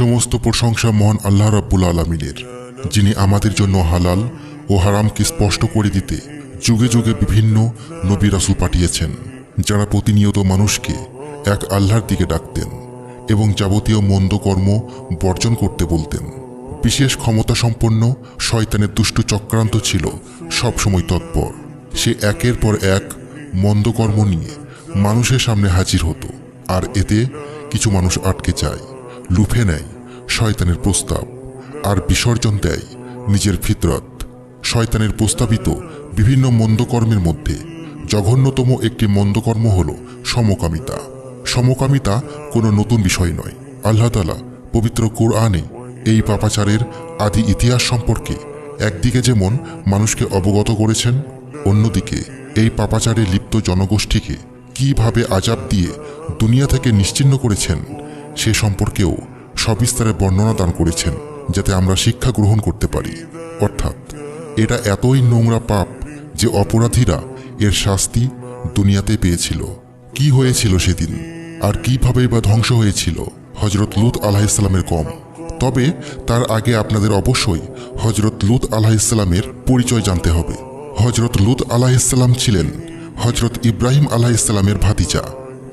সমস্ত প্রশংসা মহান আল্লাহ রাব্বুল আলমিনের, যিনি আমাদের জন্য হালাল ও হারামকে স্পষ্ট করে দিতে যুগে যুগে বিভিন্ন নবী রাসুল পাঠিয়েছেন, যারা প্রতিনিয়ত মানুষকে এক আল্লাহর দিকে ডাকতেন এবং যাবতীয় মন্দ কর্ম বর্জন করতে বলতেন। বিশেষ ক্ষমতা সম্পন্ন শয়তানের দুষ্টু চক্রান্ত ছিল সবসময় তৎপর। সে একের পর এক মন্দকর্ম নিয়ে মানুষের সামনে হাজির হতো, আর এতে কিছু মানুষ আটকে যায়। লুফে নেয়, শয়তানের প্রস্তাব। আর বিসর্জন দেয় নিজের ফিতরত। শয়তানের প্রস্তাবিত বিভিন্ন মন্দকর্মের মধ্যে জঘন্যতম একটি মন্দকর্ম হল সমকামিতা। সমকামিতা কোনো নতুন বিষয় নয়। আল্লাহ তালা পবিত্র কোরআনে এই পাপাচারের আদি ইতিহাস সম্পর্কে একদিকে যেমন মানুষকে অবগত করেছেন, অন্যদিকে এই পাপাচারে লিপ্ত জনগোষ্ঠীকে কীভাবে আজাব দিয়ে দুনিয়া থেকে নিশ্চিহ্ন করেছেন সে সম্পর্কেও সবিস্তারে বর্ণনা দান করেছেন, যাতে আমরা শিক্ষা গ্রহণ করতে পারি। অর্থাৎ, এটা এতই নোংরা পাপ যে অপরাধীরা এর শাস্তি দুনিয়াতে পেয়েছিল। কি হয়েছিল সেদিন? আর কিভাবেই বা ধ্বংস হয়েছিল? হজরত লুত আলাহিসাল্লামের কম। তবে তার আগে আপনাদের অবশ্যই হজরত লুত আলাহিসাল্লামের পরিচয় জানতে হবে। হজরত লুত আলাহিসাল্লাম ছিলেন হজরত ইব্রাহিম আলাহিসাল্লামের ভাতিজা।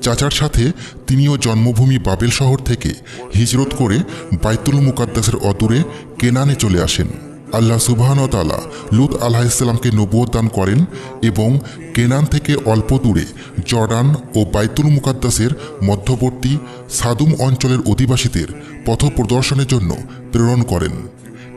চাচার সাথে তিনিও জন্মভূমি বাবেল শহর থেকে হিজরত করে বাইতুল মুকাদ্দাসের অদূরে কেনানে চলে আসেন। আল্লাহ সুবাহন তালা লুত ইসলামকে নবুয়ত দান করেন এবং কেনান থেকে অল্প দূরে জর্ডান ও বাইতুল মুকাদ্দাসের মধ্যবর্তী সাদুম অঞ্চলের অধিবাসীদের পথ প্রদর্শনের জন্য প্রেরণ করেন।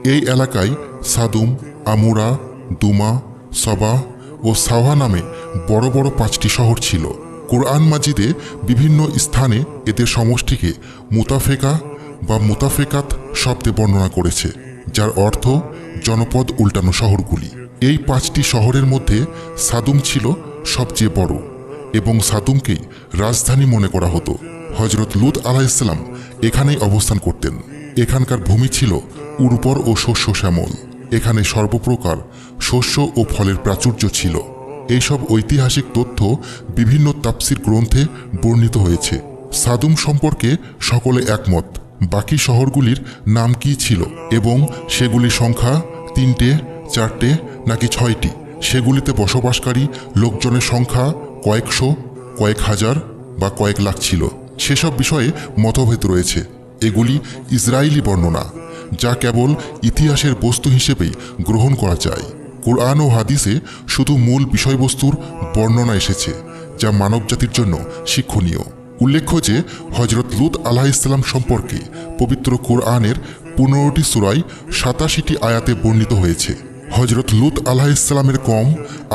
এই এলাকায় সাদুম, আমুরা, দুমা, সবা ও সাওহা নামে বড় বড় পাঁচটি শহর ছিল। কোরআন মাজিদে বিভিন্ন স্থানে এদের সমষ্টিকে মুতাফেকা বা মুতাফেকাত শব্দে বর্ণনা করেছে, যার অর্থ জনপদ উল্টানো শহরগুলি। এই পাঁচটি শহরের মধ্যে সাদুম ছিল সবচেয়ে বড় এবং সাদুমকেই রাজধানী মনে করা হতো। হজরত লুত আলাইসাল্লাম এখানেই অবস্থান করতেন। এখানকার ভূমি ছিল উর্বর ও শস্য শ্যামল। এখানে সর্বপ্রকার শস্য ও ফলের প্রাচুর্য ছিল। এইসব ঐতিহাসিক তথ্য বিভিন্ন তাপসির গ্রন্থে বর্ণিত হয়েছে। সাদুম সম্পর্কে সকলে একমত। বাকি শহরগুলির নাম কি ছিল এবং সেগুলির সংখ্যা তিনটে, চারটে নাকি ছয়টি? সেগুলিতে বসবাসকারী লোকজনের সংখ্যা কয়েকশো, কয়েক হাজার বা কয়েক লাখ ছিল। সেসব বিষয়ে মতভেদ রয়েছে। এগুলি ইসরায়েলি বর্ণনা, যা কেবল ইতিহাসের বস্তু হিসেবেই গ্রহণ করা যায়। কোরআন ও হাদিসে শুধু মূল বিষয়বস্তুর বর্ণনা এসেছে, যা মানবজাতির জন্য শিক্ষণীয়। উল্লেখ্য যে হজরত লুত আলাহ ইসলাম সম্পর্কে পবিত্র কোরআনের পনেরোটি সুরাই সাতাশিটি আয়াতে বর্ণিত হয়েছে। হজরত লুত আলাহ ইসলামের কম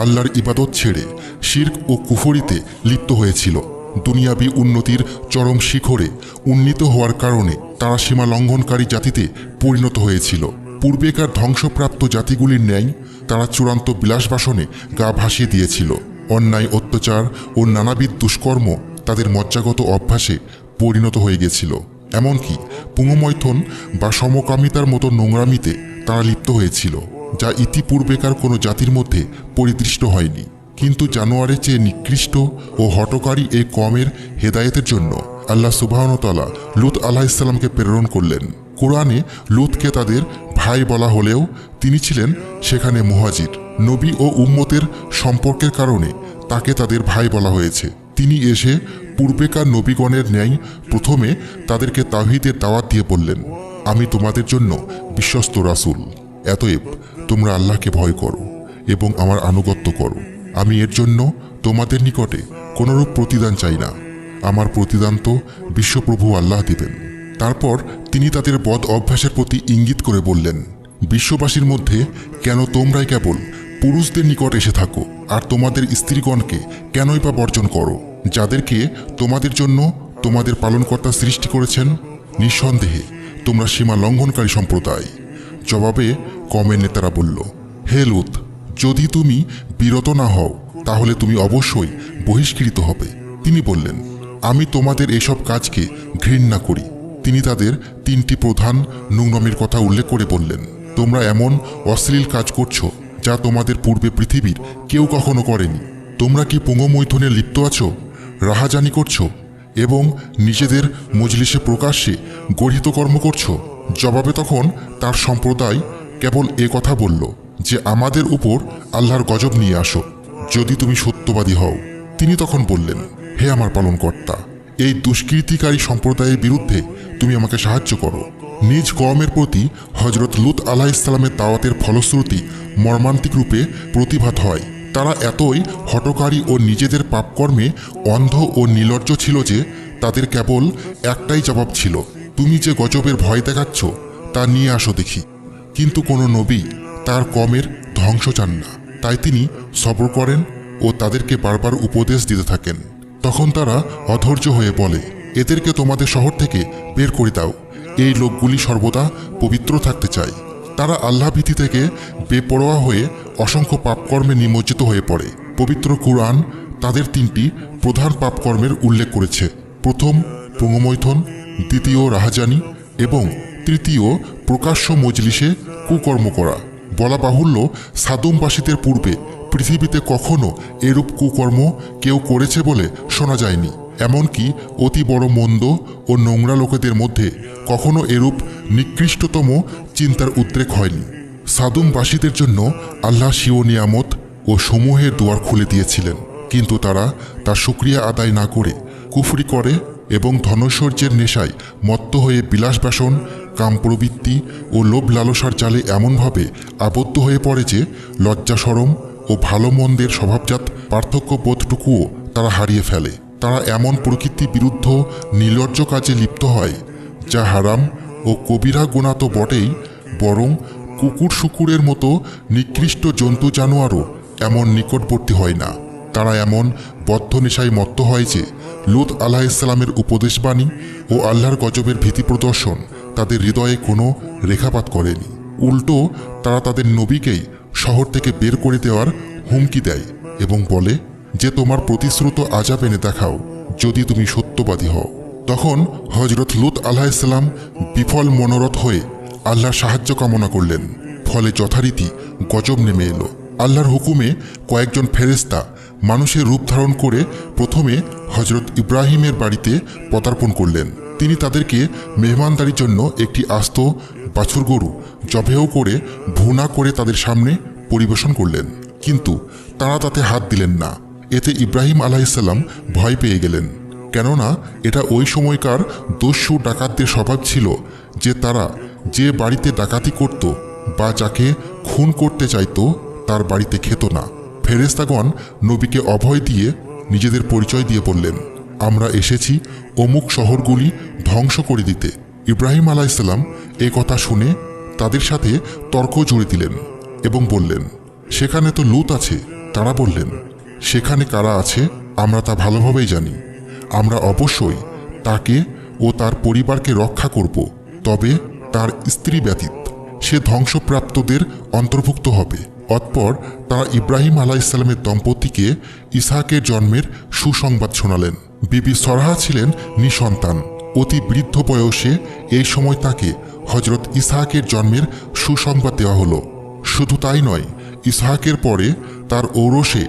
আল্লাহর ইবাদত ছেড়ে শির্ক ও কুফরিতে লিপ্ত হয়েছিল। দুনিয়াবি উন্নতির চরম শিখরে উন্নীত হওয়ার কারণে তারা সীমা লঙ্ঘনকারী জাতিতে পরিণত হয়েছিল। পূর্বেকার ধ্বংসপ্রাপ্ত জাতিগুলির ন্যায় তারা চূড়ান্ত বিলাসবাসনে গা ভাসিয়ে দিয়েছিল। অন্যায়, অত্যাচার ও নানাবিধ দুষ্কর্ম তাদের মজ্জাগত অভ্যাসে পরিণত হয়ে গেছিল। এমনকি পুঙমৈথন বা সমকামিতার মতো নোংরামিতে তারা লিপ্ত হয়েছিল, যা ইতিপূর্বেকার কোনো জাতির মধ্যে পরিদৃষ্ট হয়নি। কিন্তু জানোয়ারের চেয়ে নিকৃষ্ট ও হটকারী এই কমের হেদায়েতের জন্য আল্লাহ সুবাহনতালা লুত আলাহ ইসলামকে প্রেরণ করলেন। কোরআনে লুতকে তাদের ভাই বলা হলেও তিনি ছিলেন সেখানে মুহাজির। নবী ও উম্মতের সম্পর্কের কারণে তাকে তাদের ভাই বলা হয়েছে। তিনি এসে পূর্বেকার নবীগণের ন্যায় প্রথমে তাদেরকে তাহিদের দাওয়াত দিয়ে বললেন, আমি তোমাদের জন্য বিশ্বস্ত রাসুল। এতএব তোমরা আল্লাহকে ভয় করো এবং আমার আনুগত্য করো। আমি এর জন্য তোমাদের নিকটে কোনোরূপ প্রতিদান চাই না। আমার প্রতিদান তো বিশ্বপ্রভু আল্লাহ দিবেন। তারপর তিনি তাদের বদ অভ্যাসের প্রতি ইঙ্গিত করে বললেন, বিশ্ববাসীর মধ্যে কেন তোমরাই কেবল পুরুষদের নিকট এসে থাকো, আর তোমাদের স্ত্রীগণকে কেনই বা বর্জন করো, যাদেরকে তোমাদের জন্য তোমাদের পালনকর্তা সৃষ্টি করেছেন? নিঃসন্দেহে তোমরা সীমা লঙ্ঘনকারী সম্প্রদায়। জবাবে কমের নেতারা বলল, হে লুত, যদি তুমি বিরত না হও, তাহলে তুমি অবশ্যই বহিষ্কৃত হবে। তিনি বললেন, আমি তোমাদের এসব কাজকে ঘৃণা করি তিনি তাদের তিনটি প্রধান নোংরামির কথা উল্লেখ করে বললেন, তোমরা এমন অশ্লীল কাজ করছ যা তোমাদের পূর্বে পৃথিবীর কেউ কখনো করেনি। তোমরা কি পুঙ্গমৈথনে লিপ্ত আছো, রাহাজানি করছ এবং নিজেদের মজলিসে প্রকাশ্যে গর্হিত কর্ম করছ? জবাবে তখন তার সম্প্রদায় কেবল এ কথা বলল যে, আমাদের উপর আল্লাহর গজব নিয়ে আসো, যদি তুমি সত্যবাদী হও। তিনি তখন বললেন, হে আমার পালনকর্তা এই দুষ্কৃতিকারী সম্প্রদায়ের বিরুদ্ধে তুমি আমাকে সাহায্য করো। নিজ কওমের প্রতি হজরত লুত আলাহ ইসলামের দাওয়াতের ফলশ্রুতি মর্মান্তিক রূপে প্রতিভাত হয়। তারা এতই হটকারী ও নিজেদের পাপকর্মে অন্ধ ও নির্লজ্জ ছিল যে তাদের কেবল একটাই জবাব ছিল, তুমি যে গজবের ভয় দেখাচ্ছ, তা নিয়ে আসো দেখি। কিন্তু কোনো নবী তার কমের ধ্বংস চান না। তাই তিনি সবর করেন ও তাদেরকে বারবার উপদেশ দিতে থাকেন। তখন তারা অধৈর্য হয়ে বলে, এদেরকে তোমাদের শহর থেকে বের করে দাও। এই লোকগুলি সর্বদা পবিত্র থাকতে চায়। তারা আল্লাহ ভীতি থেকে বেপরোয়া হয়ে অসংখ্য পাপকর্মে নিমজ্জিত হয়ে পড়ে। পবিত্র কুরআন তাদের তিনটি প্রধান পাপকর্মের উল্লেখ করেছে। প্রথম, পঙ্গমৈথন, দ্বিতীয়, রাহাজানি এবং তৃতীয়, প্রকাশ্য মজলিসে কুকর্ম করা। বলা বাহুল্য সাদুমবাসীদের পূর্বে পৃথিবীতে কখনো এরূপ কুকর্ম কেউ করেছে বলে শোনা যায়নি। এমনকি অতি বড় মন্দ ও নোংরা লোকেদের মধ্যে কখনো এরূপ নিকৃষ্টতম চিন্তার উদ্রেক হয়নি। সাদুমবাসীদের জন্য আল্লাহ শিও নিয়ামত ও সমূহের দুয়ার খুলে দিয়েছিলেন। কিন্তু তারা তার সুক্রিয়া আদায় না করে কুফরি করে এবং ধনৈশ্বর্যের নেশায় মত্ত হয়ে বিলাস বাসন কাম প্রবৃত্তি ও লোভ লালসার জালে এমনভাবে আবদ্ধ হয়ে পড়ে যে লজ্জা সরম ও ভালো মন্দের স্বভাবজাত পার্থক্য বোধটুকুও তারা হারিয়ে ফেলে। তারা এমন প্রকৃতি বিরুদ্ধ, নির্লজ্জ কাজে লিপ্ত হয়, যা হারাম ও কবিরা গোনা তো বটেই, বরং কুকুর শুকুরের মতো নিকৃষ্ট জন্তু জানোয়ারও এমন নিকটবর্তী হয় না। তারা এমন বদ্ধ নেশায় মত্ত হয় যে, লুত আল্লাহ ইসলামের উপদেশবাণী ও আল্লাহর গজবের ভীতি প্রদর্শন তাদের হৃদয়ে কোনো রেখাপাত করেনি। উল্টো, তারা তাদের নবীকেই শহর থেকে বের করে দেওয়ার হুমকি দেয় এবং বলে যে তোমার প্রতিশ্রুত আজাব এনে দেখাও, যদি তুমি সত্যবাদী হও। তখন হজরত লুত আল্লাহ ইসলাম বিফল মনোরথ হয়ে আল্লাহর সাহায্য কামনা করলেন। ফলে যথারীতি গজব নেমে এলো। আল্লাহর হুকুমে কয়েকজন ফেরেস্তা মানুষের রূপ ধারণ করে প্রথমে হজরত ইব্রাহিমের বাড়িতে পদার্পণ করলেন। তিনি তাদেরকে মেহমানদারির জন্য একটি আস্ত বাছুর গরু জবেহ করে ভুনা করে তাদের সামনে পরিবেশন করলেন। কিন্তু তারা তাতে হাত দিলেন না। এতে ইব্রাহিম আলাইসাল্লাম ভয় পেয়ে গেলেন। কেননা এটা ওই সময়কার দস্যু ডাকাতদের স্বভাব ছিল যে তারা যে বাড়িতে ডাকাতি করত বা যাকে খুন করতে চাইতো, তার বাড়িতে খেত না। ফেরেস্তাগণ নবীকে অভয় দিয়ে নিজেদের পরিচয় দিয়ে বললেন, আমরা এসেছি অমুক শহরগুলি ধ্বংস করে দিতে। ইব্রাহিম আলাইসাল্লাম এ কথা শুনে তাদের সাথে তর্ক জুড়ে দিলেন এবং বললেন, সেখানে তো লুত আছে। তারা বললেন, সেখানে কারা আছে আমরা তা ভালোভাবেই জানি। আমরা অবশ্যই তাকে ও তার পরিবারকে রক্ষা করব, তবে তার স্ত্রী ব্যতীত। সে ধ্বংসপ্রাপ্তদের অন্তর্ভুক্ত হবে। অতপর তারা ইব্রাহিম আলাহ ইসলামের দম্পতিকে ইসাহাকের জন্মের সুসংবাদ শোনালেন। বিবি সরহা ছিলেন নিঃসন্তান। অতি বৃদ্ধ বয়সে এই সময় তাকে হজরত ইসাহাকের জন্মের সুসংবাদ দেওয়া হলো। শুধু তাই নয়, ইসাহাকের পরে তার ঔরসে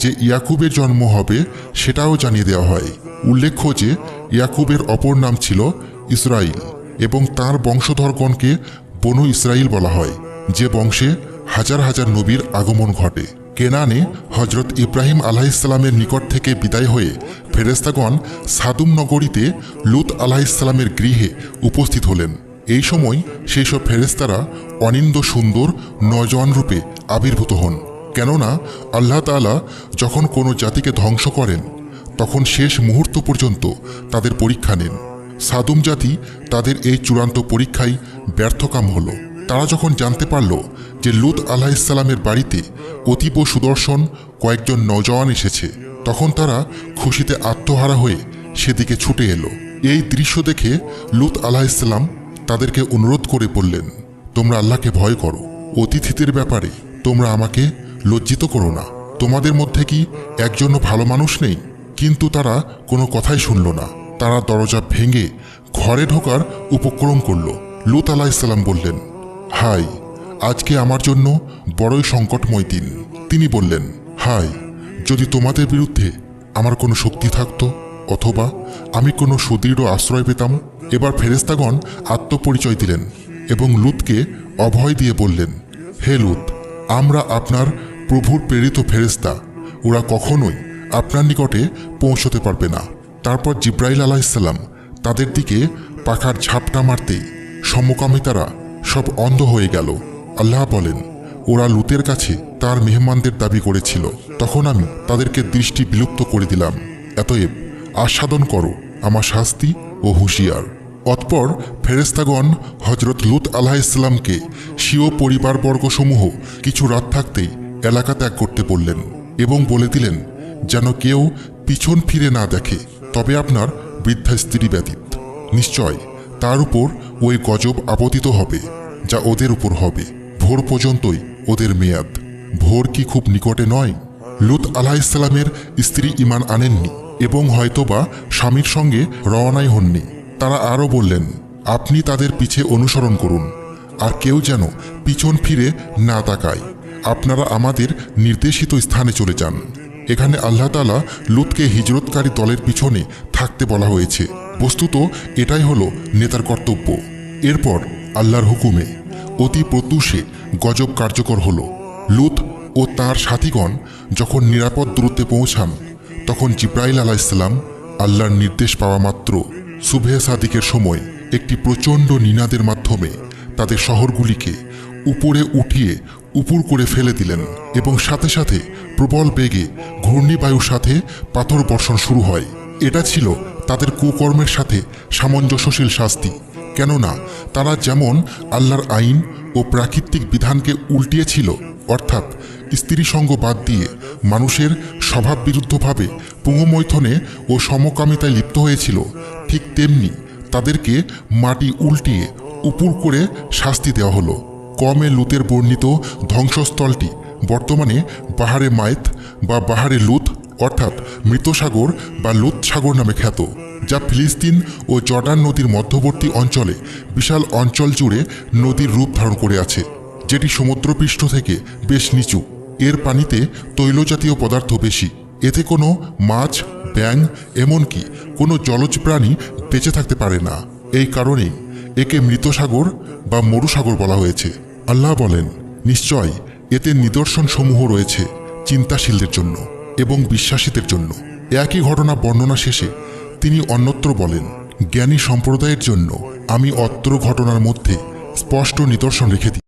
যে ইয়াকুবের জন্ম হবে সেটাও জানিয়ে দেওয়া হয়। উল্লেখ্য যে ইয়াকুবের অপর নাম ছিল ইসরাইল এবং তার বংশধরগণকে বনু ইসরাইল বলা হয়, যে বংশে হাজার হাজার নবীর আগমন ঘটে। কেনানে হজরত ইব্রাহিম আলাহিসাল্লামের নিকট থেকে বিদায় হয়ে ফেরেস্তাগণ সাদুম নগরীতে লুত আলাহিসাল্লামের গৃহে উপস্থিত হলেন। এই সময় সেই সব ফেরেস্তারা অনিন্দ সুন্দর নজওয়ান রূপে আবির্ভূত হন। কেননা আল্লাহ তাআলা যখন কোনো জাতিকে ধ্বংস করেন, তখন শেষ মুহূর্ত পর্যন্ত তাদের পরীক্ষা নেন। সাদুম জাতি তাদের এই চূড়ান্ত পরীক্ষায় ব্যর্থকাম হলো। তারা যখন জানতে পারল যে লুত আলাহ ইসলামের বাড়িতে অতীব সুদর্শন কয়েকজন নজওয়ান এসেছে, তখন তারা খুশিতে আত্মহারা হয়ে সেদিকে ছুটে এলো। এই দৃশ্য দেখে লুত আলাহ ইসলাম তাদেরকে অনুরোধ করে বললেন, তোমরা আল্লাহকে ভয় করো। অতিথিদের ব্যাপারে তোমরা আমাকে লজ্জিত করো না। তোমাদের মধ্যে কি একজনও ভালো মানুষ নেই? কিন্তু তারা কোনো কথাই শুনল না। তারা দরজা ভেঙে ঘরে ঢোকার উপক্রম করল। লুত আলাহ ইসলাম বললেন, হাই আজকে আমার জন্য বড়ই সংকটময় দিন। তিনি বললেন হাই যদি তোমাদের বিরুদ্ধে আমার কোনো শক্তি থাকতো, অথবা আমি কোনো সুদৃঢ় আশ্রয় পেতাম? এবার ফেরেস্তাগণ আত্মপরিচয় দিলেন এবং লুতকে অভয় দিয়ে বললেন, হে লুত, আমরা আপনার প্রভুর প্রেরিত ফেরেস্তা ওরা কখনোই আপনার নিকটে পৌঁছতে পারবে না। তারপর জিব্রাইল আলাহিসাল্লাম তাদের দিকে পাখার ঝাপটা মারতেই সমকামিতারা সব অন্ধ হয়ে গেল। আল্লাহ বলেন, ওরা লুতের কাছে তার মেহমানদের দাবি করেছিল। তখন আমি তাদেরকে দৃষ্টি বিলুপ্ত করে দিলাম। এতএব আস্বাদন করো, আমার শাস্তি ও হুঁশিয়ার। অতপর ফেরেস্তাগণ হজরত লুত আলাহ ইসলামকে স্বীয় পরিবারবর্গসমূহ কিছু রাত থাকতেই এলাকা ত্যাগ করতে বললেন এবং বলে দিলেন, যেন কেউ পিছন ফিরে না দেখে, তবে আপনার বৃদ্ধা স্ত্রী ব্যতীত। নিশ্চয় তার উপর ওই গজব আপতিত হবে, যা ওদের উপর হবে। ভোর পর্যন্তই ওদের মেয়াদ। ভোর কি খুব নিকটে নয়? লুত আলাহ ইসলামের স্ত্রী ইমান আনেননি এবং হয়তোবা স্বামীর সঙ্গে রওনাই হননি। তারা আরও বললেন, আপনি তাদের পিছে অনুসরণ করুন, আর কেউ যেন পিছন ফিরে না তাকায়। আপনারা আমাদের নির্দেশিত স্থানে চলে যান। এখানে আল্লাহ তালা লুতকে হিজরতকারী দলের পিছনে থাকতে বলা হয়েছে। বস্তুত এটাই হলো নেতার কর্তব্য। এরপর আল্লাহর হুকুমে অতি প্রত্যুষে গজব কার্যকর হলো। লুত ও তার সাথীগণ যখন নিরাপদ দূরত্বে পৌঁছান, তখন জিব্রাইল আলাইসাল্লাম আল্লাহর নির্দেশ পাওয়া মাত্র সুভে সাদিকের সময় একটি প্রচণ্ড নিনাদের মাধ্যমে তাদের শহরগুলিকে উপরে উঠিয়ে উপুর করে ফেলে দিলেন এবং সাথে সাথে প্রবল বেগে ঘূর্ণিবায়ুর সাথে পাথর বর্ষণ শুরু হয়। এটা ছিল তাদের কুকর্মের সাথে সামঞ্জস্যশীল শাস্তি। কেননা তারা যেমন আল্লাহর আইন ও প্রাকৃতিক বিধানকে উল্টিয়েছিল, অর্থাৎ স্ত্রী সঙ্গ বাদ দিয়ে মানুষের স্বভাব বিরুদ্ধভাবে পুঙ্গমৈথনে ও সমকামিতায় লিপ্ত হয়েছিল, ঠিক তেমনি তাদেরকে মাটি উল্টিয়ে উপুর করে শাস্তি দেওয়া হলো। কমে লুতের বর্ণিত ধ্বংসস্থলটি বর্তমানে বাহারে মায়েত বা বাহারে লুত, অর্থাৎ মৃতসাগর বা লুত সাগর নামে খ্যাত। যা ফিলিস্তিন ও জর্ডান নদীর মধ্যবর্তী অঞ্চলে বিশাল অঞ্চল জুড়ে নদীর রূপ ধারণ করে আছে, যেটি সমুদ্রপৃষ্ঠ থেকে বেশ নিচু। এর পানিতে তৈলজাতীয় পদার্থ বেশি। এতে কোনো মাছ ব্যাং এমনকি কোনো জলজ প্রাণী বেঁচে থাকতে পারে না। এই কারণেই একে মৃতসাগর বা মরুসাগর বলা হয়েছে। আল্লাহ বলেন, নিশ্চয় এতে নিদর্শন সমূহ রয়েছে চিন্তাশীলদের জন্য এবং বিশ্বাসীদের জন্য। একই ঘটনা বর্ণনা শেষে তিনি অন্যত্র বলেন জ্ঞানী সম্প্রদায়ের জন্য আমি অত্র ঘটনার মধ্যে স্পষ্ট নিদর্শন রেখে দিই।